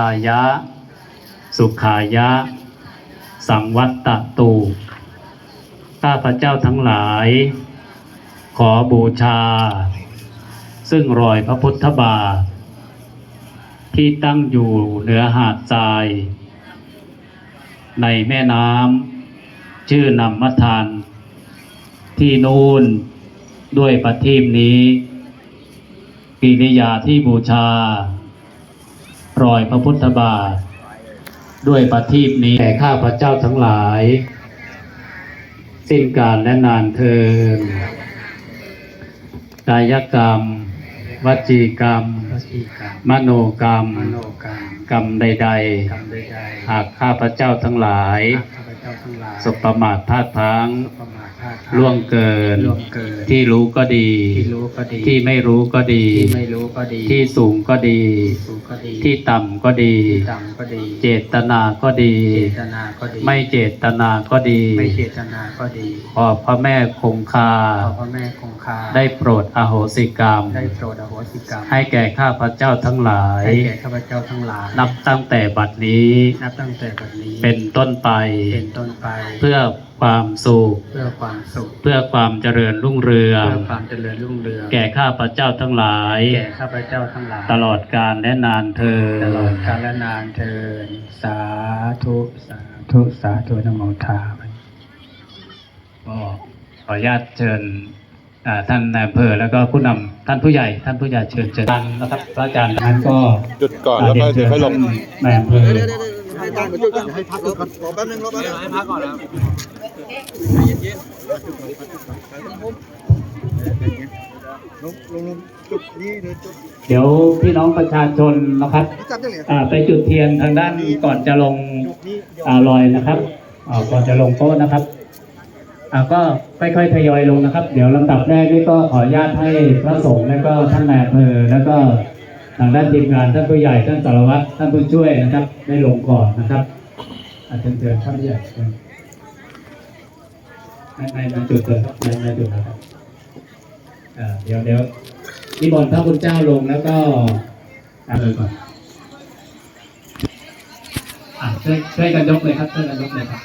ตายะ สุขายะ สังวัตตตู ข้าพเจ้าทั้งหลาย ขอบูชา ซึ่งรอยพระพุทธบาท ที่ตั้งอยู่เหนือหาดทราย ในแม่น้ำชื่อนำมทาน ที่นูนด้วยประทีปนี้ กิริยาที่บูชา รอยพระพุทธบาท ด้วยประทีปนี้แก่ข้าพระเจ้าทั้งหลาย สิ้นการและนานเทินกายกรรม วจีกรรมวจีกรรมมโนกรรมมโนกรรมกรรมใดกรรมใด ๆ หากข้าพระเจ้าทั้งหลาย ๆข้าพเจ้าทั้งหลายสบประมาทพลาดพลั้งประมาทพลาดล่วงเกินล่วงเกิน ที่รู้ก็ดีที่รู้ก็ดีที่ไม่รู้ก็ดี ที่ไม่รู้ก็ดี ที่สูงก็ดีสูงก็ดีที่ต่ำก็ดีที่ต่ำก็ดีเจตนาก็ดีเจตนาก็ดีไม่เจตนาก็ดี ไม่เจตนาก็ดี ขอพระแม่คงคาขอพระแม่คงคาได้โปรดอโหสิกรรมได้โปรดอโหสิกรรม ให้แก่ข้าพระเจ้าทั้งหลายให้แก่ข้าพเจ้าทั้งหลายนับตั้งแต่บัดนี้นับตั้งแต่บัดนี้ เป็นต้นไปเป็นต้นไป เพื่อความสุข เพื่อความสุข เพื่อความเจริญรุ่งเรือง เพื่อความเจริญรุ่งเรือง แก่ข้าพระเจ้าทั้งหลาย แก่ข้าพเจ้าทั้งหลาย ตลอดกาลและนานเธอญตลอดกาลนานเทินสาธุ สาธุ สาธุนะโมทาก็ขออนุญาตเชิญอ่าท่านนายอำเภอแล้วก็ผู้นำท่านผู้ใหญ่ ท่านผู้ใหญ่เชิญเชิญท่านนะครับพระอาจารย์นั้นก็จุดก่อนแล้วก็เดี๋ยวค่อยลงนายอำเภอ ให้ตั้งจุดก่อนให้พักก่อนรอแป๊บนึงรอแป๊บนึงให้พักก่อนแล้วลงลงลงจุดนี้เลยจุดเดี๋ยวพี่น้องประชาชนนะครับจับได้เลยอ่าไปจุดเทียนทางด้านก่อนจะลงจุดนี้เดี๋ยวอ่าลอยนะครับอ่าก่อนจะลงโต๊ะนะครับอ่าก็ค่อยๆทยอยลงนะครับ เดี๋ยวลำดับแรกนี่ก็ขออนุญาตให้พระสงฆ์แล้วก็ท่านนายอำเภอแล้วก็ ทางด้านทีมงานท่านผู้ใหญ่ท่านสารวัตรท่านผู้ช่วยนะครับ ได้ลงก่อนนะครับอาจารย์เชิญท่านผู้ใหญ่ในในจุดเกิดครับในในจุดนะครับเดี๋ยวเดี๋ยวนิมนต์พระคุณเจ้าลงแล้วก็อ่าเลยก่อนช่วยช่วยกันยกเลยครับช่วยกันยกเลยครับ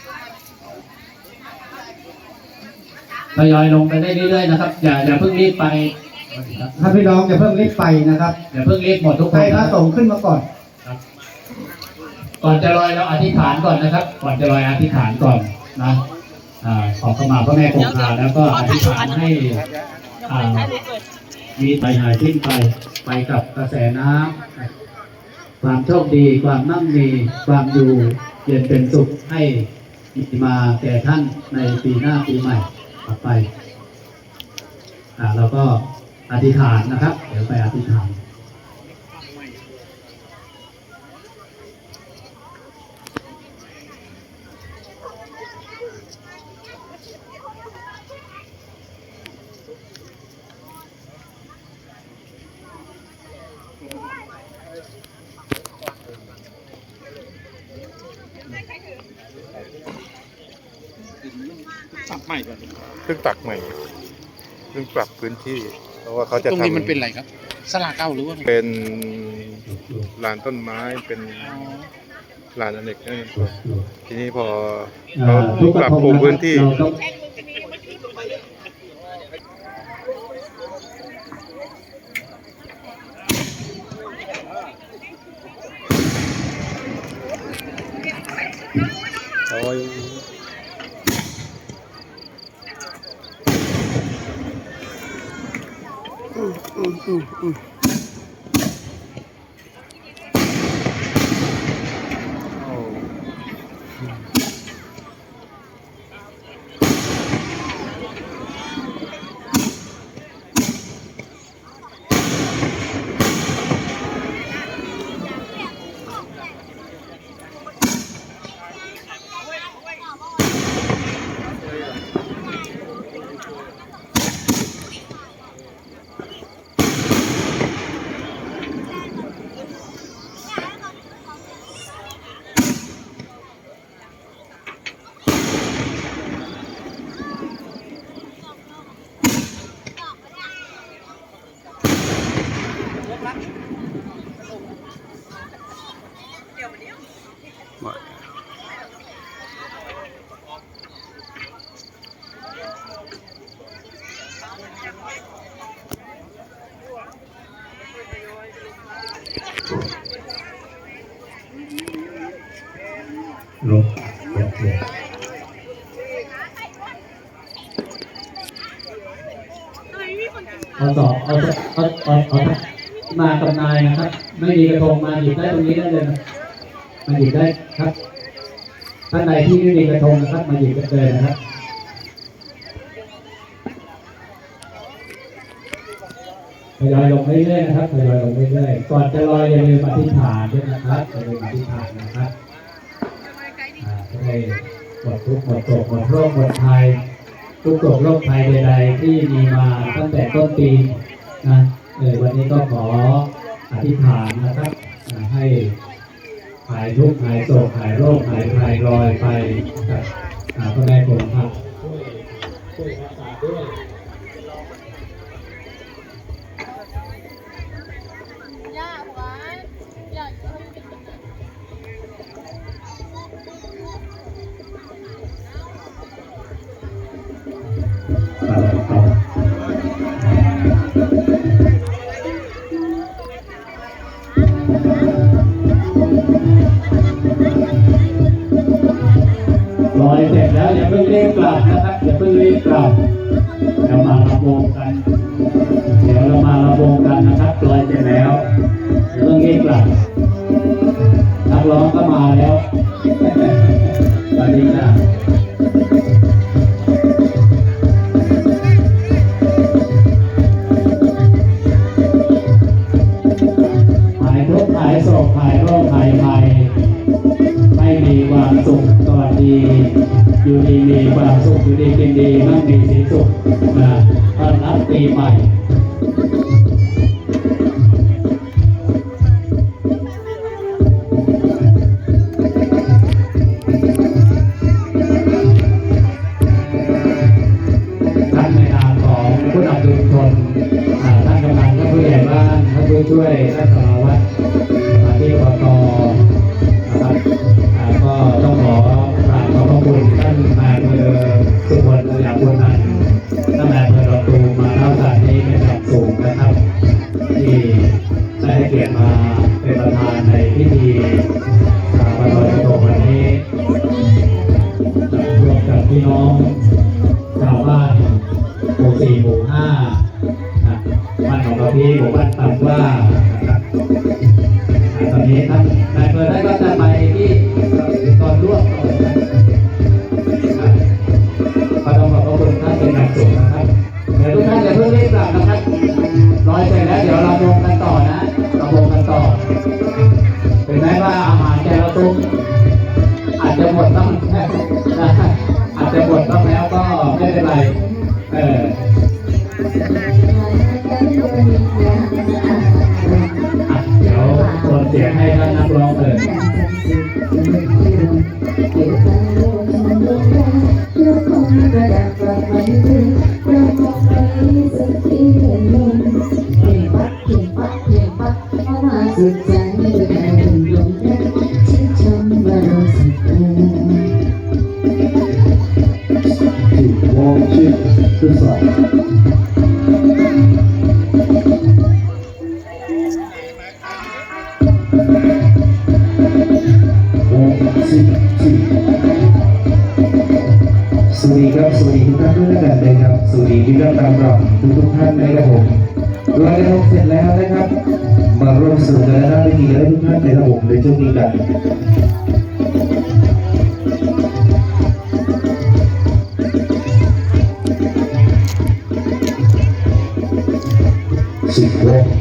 ทยอยลงไปได้เรื่อยๆนะครับ อย่าอย่าเพิ่งรีบไป ถ้าพี่น้องอย่าเพิ่งรีบไปนะครับอย่าเพิ่งรีบหมดทุกคให้นพระนะสงฆ์ขึ้นมาก่อน ครับ ก่อนจะลอยเราอธิษฐานก่อนนะครับ ก่อนจะลอยอธิษฐานก่อนนะอ่าขอเข้ามาพระแม่คงคาแล้วก็อธิษฐานให้อ่ามีไปหายทิ้งไปไปกับกระแสน้ำ ความโชคดีความมั่งมีความอยู่เย็นเป็นสุขให้มาแก่ท่านในปีหน้าปีใหม่ต่อไปอ่าเราก็ อธิษฐานนะครับ เดี๋ยวไปอธิษฐานสับใหม่ก่อน เพิ่งตักใหม่เพิ่งปรับพื้นที่เพ ราะว่าเขาจะตรงทำนี้มันเป็นอะไรครับสลาเก้าหรือว่าเป็นลานต้นไม้เป็นลานอเนกประสงค์ทีนี้พอเขาอ่าทุกกประรับทงปรุงนะครับพื้นที่ เราต้อง บ่อยลบเจ็ดเจ็ดเอาสอบเอาเอาเอาเอามากับนายนะครับ ไม่มีกระทงมาหยิบได้ตรงนี้ได้เลยนะ มาหยิบได้ครับท่านใดที่ไม่มีกระทงนะครับมาหยิบกันเลยนะครับทยอยลงเรื่อยๆนะครับทยอยลงเรื่อยๆก่อนจะลอยอย่าลืมอธิษฐานด้วยนะครับอย่าลืมอธิษฐานนะครับอ่าจะได้หมดทุกข์หมดโศกหมดโรคหมดภัยทุกโศกโรคภัยใดๆที่มีมาตั้งแต่ต้นปีนะเออวันนี้ก็ขออธิษฐานนะครับให้ หายทุกข์หายโศกหายโรคหายภัยลอยไปกับพระแม่คงคาช่วยช่วยรักษาด้วย จแล้วอย่าเพิ่งรีบกลับนะครับอย่าเพิ่งรีบกลับเดี๋ยวมาระวงกัน เดี๋ยวเรามาระวงกันนะครับลอยเสร็จแล้ว เดี๋ยวโอนเสียงให้ท่านนักร้องเลย สนุกกันนะครับพิธีกันทุกท่านนะครับผมในช่วงนี้กันสิบวง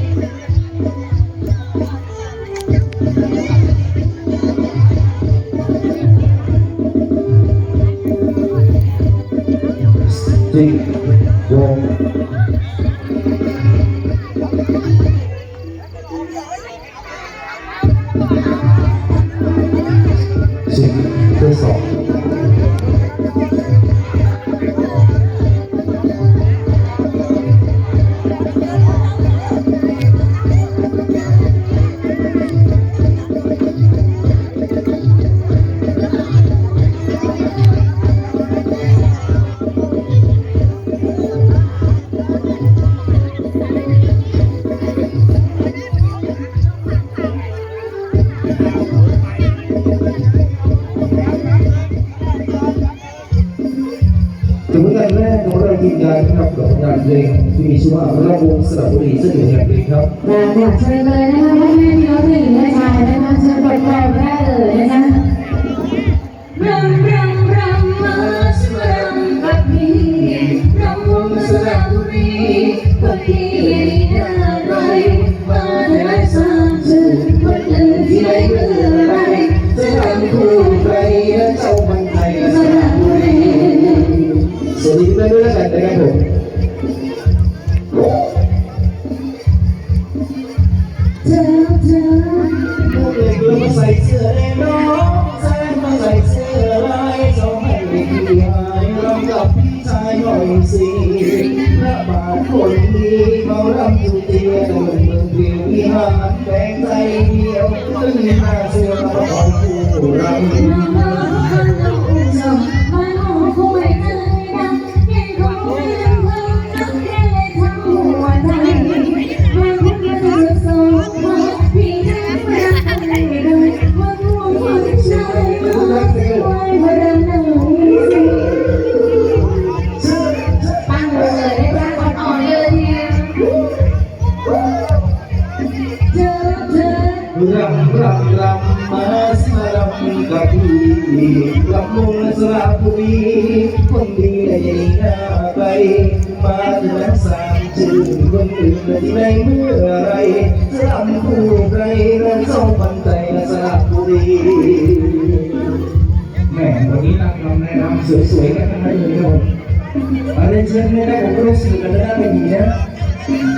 ถึงงานแรกของเรายืนยันครับกับงานเพลงที่มีชื่อว่าเราวงสระบุรีซึ่งอยู่แห่งนี้ครับ ใช่ไหม Oh, แหมจุดมันตื่นได้เมื่อไรสรัมผู้ใครเรื่องสองคนใจสระบุรีแม่วันนี้นางรำนายรำสวยๆกันทั้งนั้นเลยครับผมอะไรเช่นนี้นะผมก็รู้สึกกันได้ไม่ดีนะ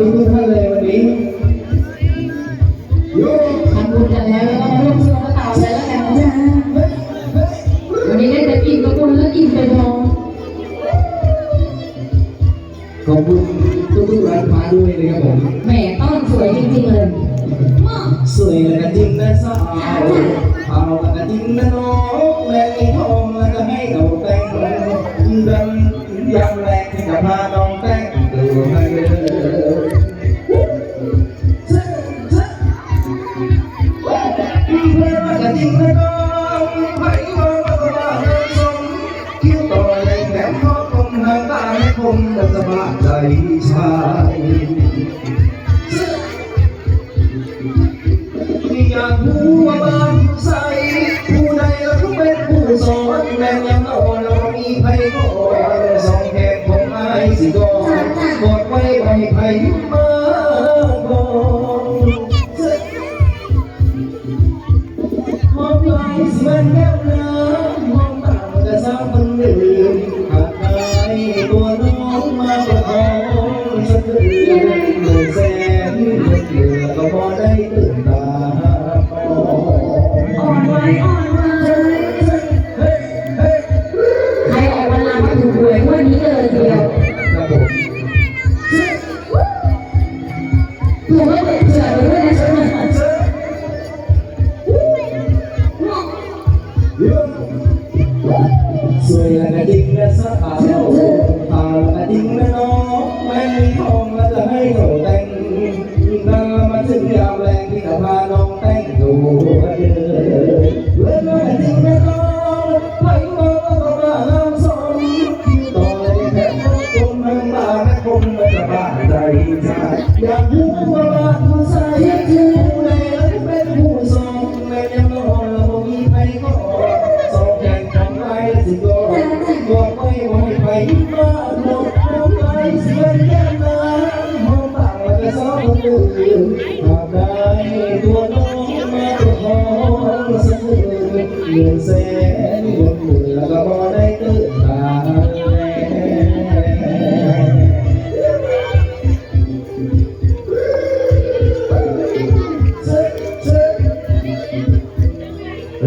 तो amor. สวยและนะดิ้งละสะอาดตาและนะดิ้งละน้องแม่ทองและจะให้หนูแต่งนางมาถึงยามแรงที่จะพาน้องแต่งตัวเลยเละนะดิ้งละน้อง เงินแสนเงินมื่นแล้วก็บ่ได้ตื่นตา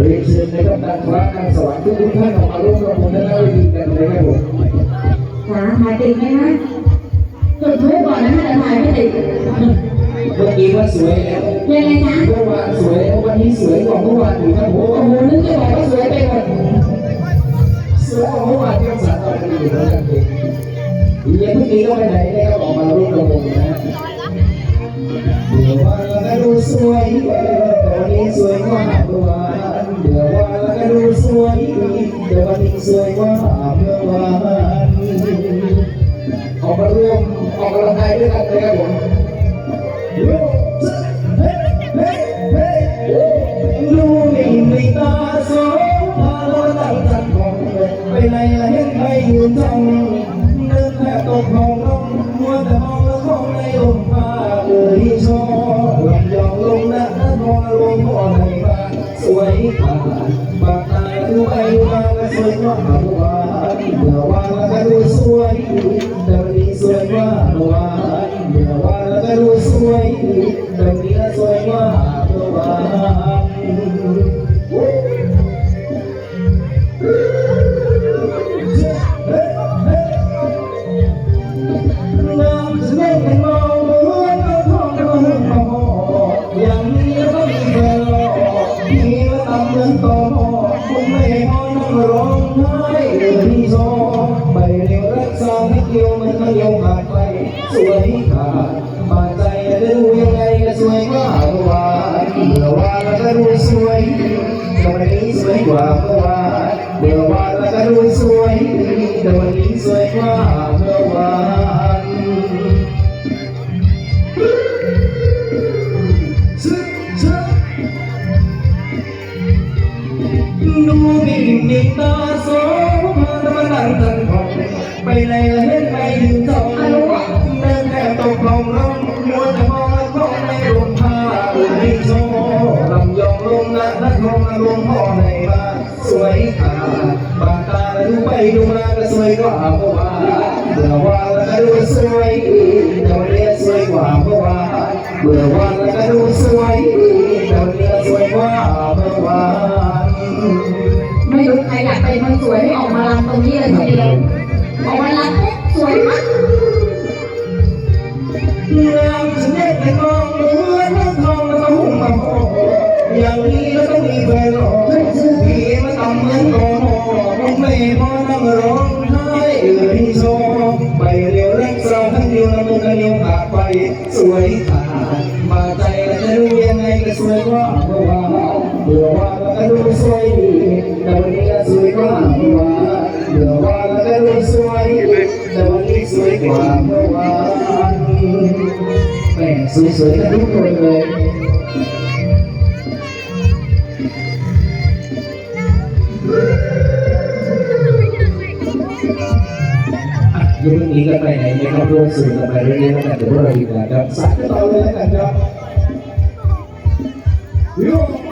เรียนเชิญนะครับนางฟ้านางสวรรค์ทุกท่านออกมาร่วมประมูลและเล่าเรื่องกันเลยครับผมจ๋าถ่ายติดไหมนะจุดทูบก่อนนะถ้าจะถ่ายไม่ติด มื่อกี้ว่าสวยแล้วยังไงจ๊ะเมื่อวานสวยแล้ววันนี้สวยกว่าเมื่อวานอีกครับผมโอ้โหนึกจะบอกว่าสวยไปหมดสวยกว่าเมื่อวานที่สารตอนนี้อยู่แล้วกันเองยังเมื่อกี้ก็ไปไหนได้ก็ออกมาร่วมประมูลนะเดี๋ยวว่าแล้วก็ดูสวยแต่วันนี้สวยกว่าเมื่อวานเดี๋ยวว่าแล้วก็ดูสวยแต่วันนี้สวยกว่าเมื่อวานออกมาร่วมออกกำลังกายด้วยกันเลยครับผม รอยู่จ้องเดินแค่ตกห้องน้องมัวแต่มองละครในลมฟ้าเอ่ยชอลำยองลงนะมองลงพ่อในบ้านสวยขาปากตาดูไปดูมาก็สวยกว่า สวยขาดบาดใจจะดูยังไงก็สวยกว่าเมื่อวานเมื่อวานก็รู้สวยแต่วันนี้สวยกว่าเมื่อวานเมื่อวานเราก็รู้สวยแต่วันนี้สวยกว่า นแล้วก็ดูสวยแต่วันนี้สวยกว่าเมื่อวานไม่รู้ใครอยากเป็นคนสวยให้ออกมาลำตรงนี้เลยทีเดียว สวยๆกันทุกคนเลยยังไม่หนีกันไปไหนนะครับร่วมสื่อกันไปเรื่อยๆแล้วกันเดี๋ยวพวกเราดีกว่าครับสายกันต่อเลยแล้วกันครับ โ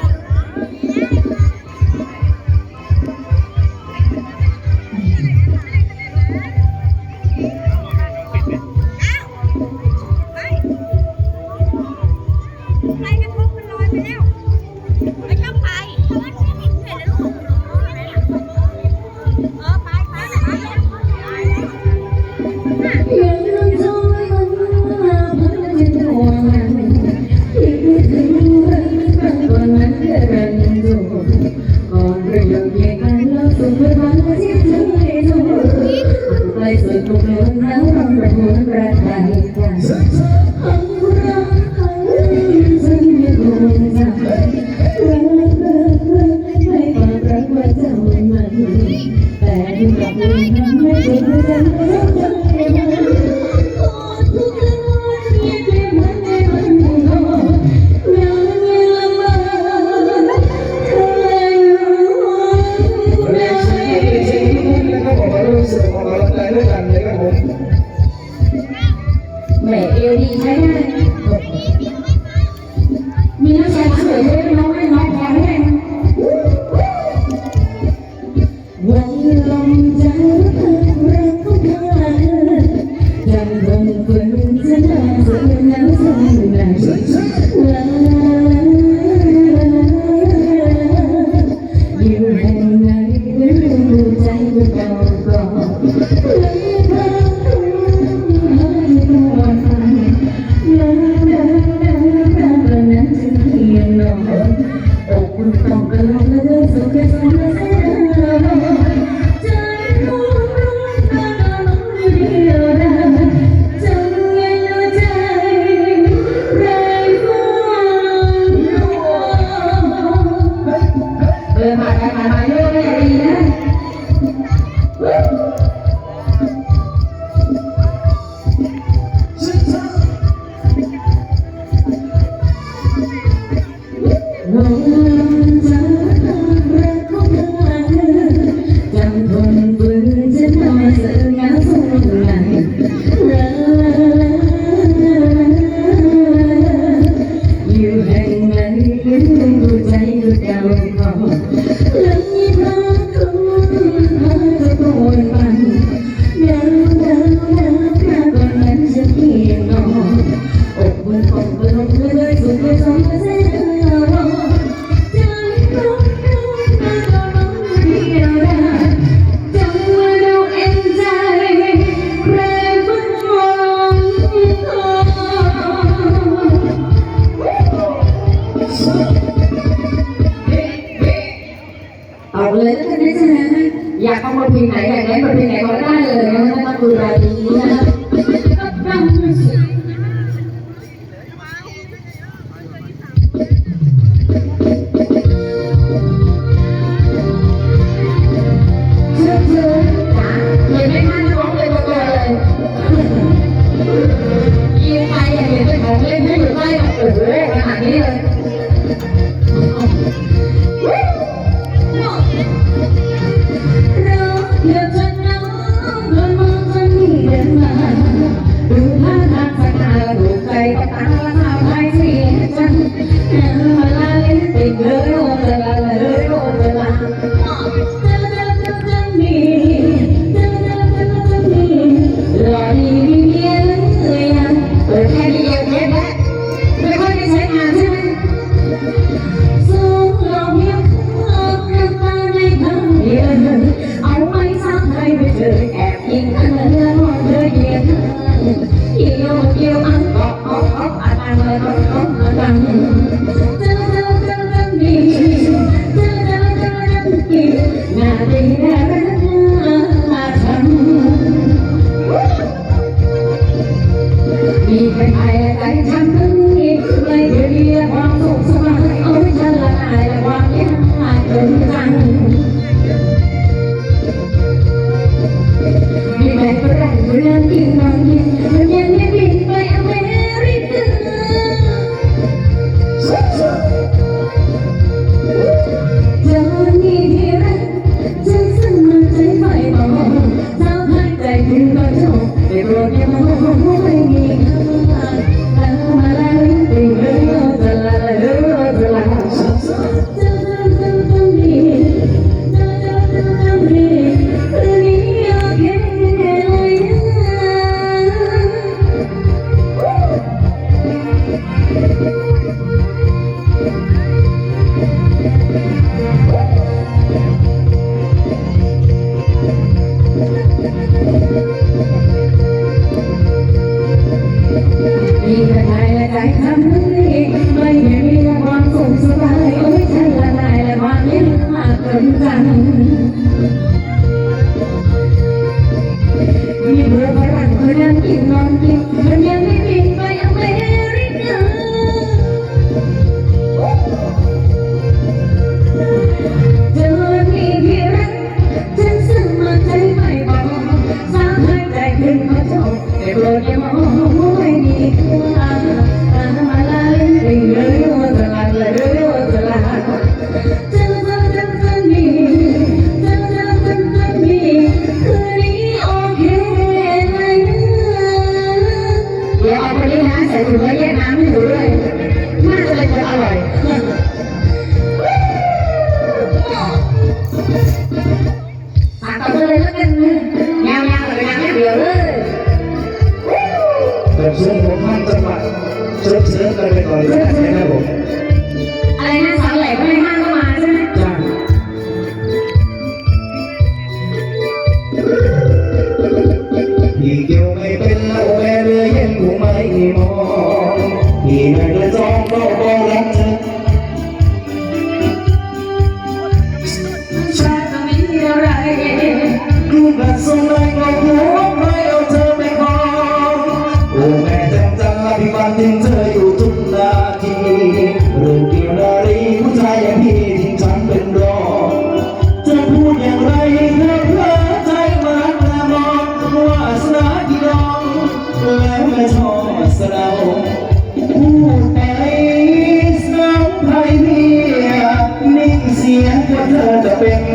ไปสุดทุกเรื่องแล้วเราประมวลประทายกันทั้งรัก ใน